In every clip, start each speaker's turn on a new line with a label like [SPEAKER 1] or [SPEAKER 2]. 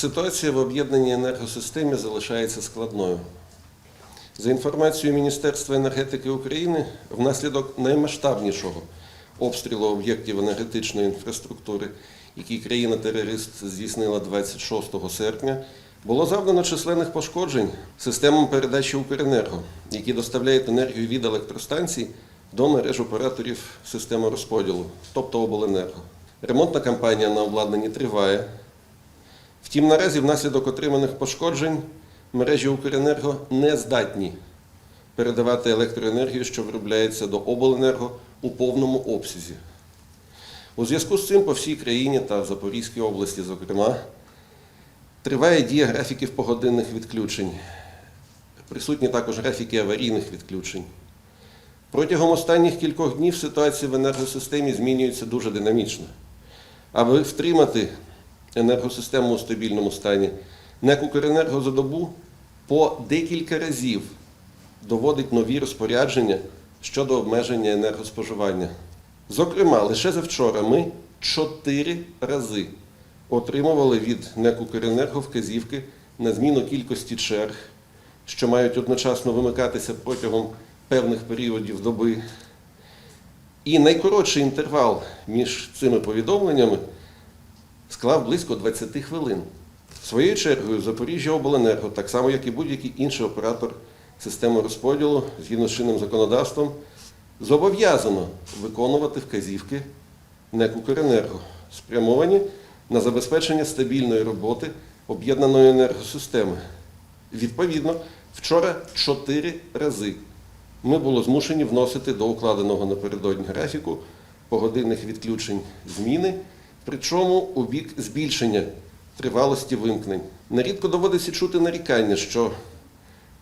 [SPEAKER 1] Ситуація в об'єднаній енергосистемі залишається складною. За інформацією Міністерства енергетики України, внаслідок наймасштабнішого обстрілу об'єктів енергетичної інфраструктури, який країна-терорист здійснила 26 серпня, було завдано численних пошкоджень системам передачі Укренерго, які доставляють енергію від електростанцій до мереж операторів системи розподілу, тобто обленерго. Ремонтна кампанія на обладнанні триває. Втім, наразі внаслідок отриманих пошкоджень мережі Укренерго не здатні передавати електроенергію, що виробляється до обленерго у повному обсязі. У зв'язку з цим по всій країні та в Запорізькій області, зокрема, триває дія графіків погодинних відключень. Присутні також графіки аварійних відключень. Протягом останніх кількох днів ситуація в енергосистемі змінюється дуже динамічно. Аби втримати енергосистему у стабільному стані, НЕК «Укренерго» за добу по декілька разів доводить нові розпорядження щодо обмеження енергоспоживання. Зокрема, лише завчора ми чотири рази отримували від НЕК вказівки на зміну кількості черг, що мають одночасно вимикатися протягом певних періодів доби. І найкоротший інтервал між цими повідомленнями склав близько 20 хвилин. Своєю чергою Запоріжжя Обленерго, так само як і будь-який інший оператор системи розподілу, згідно з чинним законодавством, зобов'язано виконувати вказівки НЕК «Укренерго», спрямовані на забезпечення стабільної роботи об'єднаної енергосистеми. Відповідно, вчора чотири рази ми були змушені вносити до укладеного напередодні графіку погодинних відключень зміни, причому у бік збільшення тривалості вимкнень. Нерідко доводиться чути нарікання, що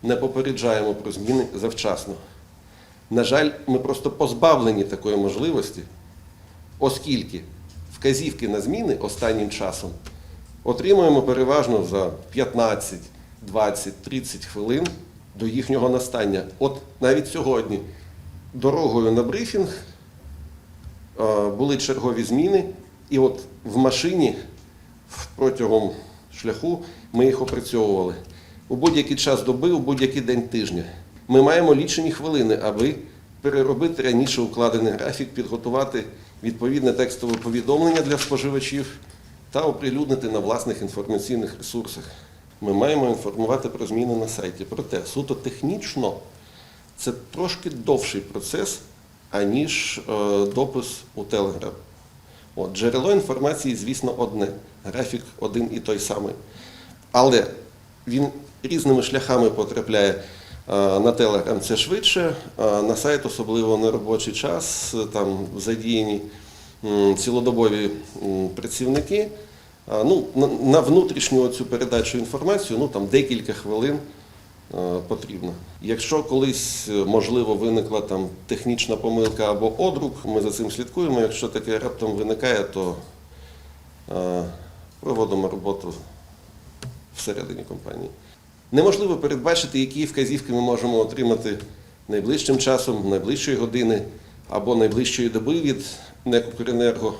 [SPEAKER 1] не попереджаємо про зміни завчасно. На жаль, ми просто позбавлені такої можливості, оскільки вказівки на зміни останнім часом отримуємо переважно за 15, 20, 30 хвилин до їхнього настання. От навіть сьогодні дорогою на брифінг були чергові зміни, і от в машині протягом шляху ми їх опрацьовували. У будь-який час доби, у будь-який день тижня. Ми маємо лічені хвилини, аби переробити раніше укладений графік, підготувати відповідне текстове повідомлення для споживачів та оприлюднити на власних інформаційних ресурсах. Ми маємо інформувати про зміни на сайті. Проте суто технічно це трошки довший процес, аніж е, допис у Telegram. От, джерело інформації, звісно, одне, графік один і той самий. Але він різними шляхами потрапляє е, на Telegram, це швидше, а на сайт, особливо на робочий час, е, там задіяні цілодобові працівники. Ну, на внутрішню цю передачу інформацію ну, там декілька хвилин е, потрібно. Якщо колись, е, можливо, виникла там технічна помилка або одрук, ми за цим слідкуємо. Якщо таке раптом виникає, то е, проводимо роботу всередині компанії. Неможливо передбачити, які вказівки ми можемо отримати найближчим часом, найближчої години або найближчої доби від «Укренерго»,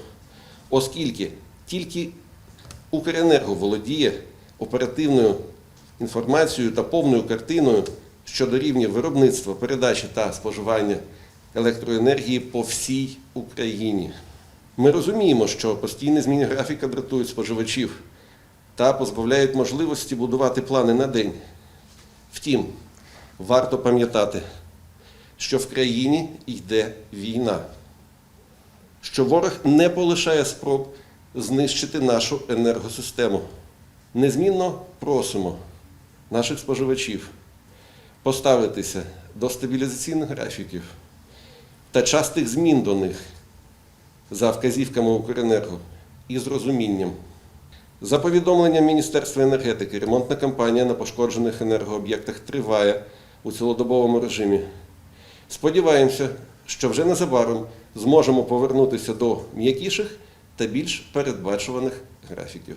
[SPEAKER 1] оскільки тільки Укренерго володіє оперативною інформацією та повною картиною щодо рівня виробництва, передачі та споживання електроенергії по всій Україні. Ми розуміємо, що постійні зміни графіка дратують споживачів та позбавляють можливості будувати плани на день. Втім, варто пам'ятати, що в країні йде війна, що ворог не полишає спроб знищити нашу енергосистему. Незмінно просимо наших споживачів поставитися до стабілізаційних графіків та частих змін до них за вказівками Укренерго і з розумінням. За повідомленням Міністерства енергетики, ремонтна кампанія на пошкоджених енергооб'єктах триває у цілодобовому режимі. Сподіваємося, що вже незабаром зможемо повернутися до м'якіших та більш передбачуваних графіків.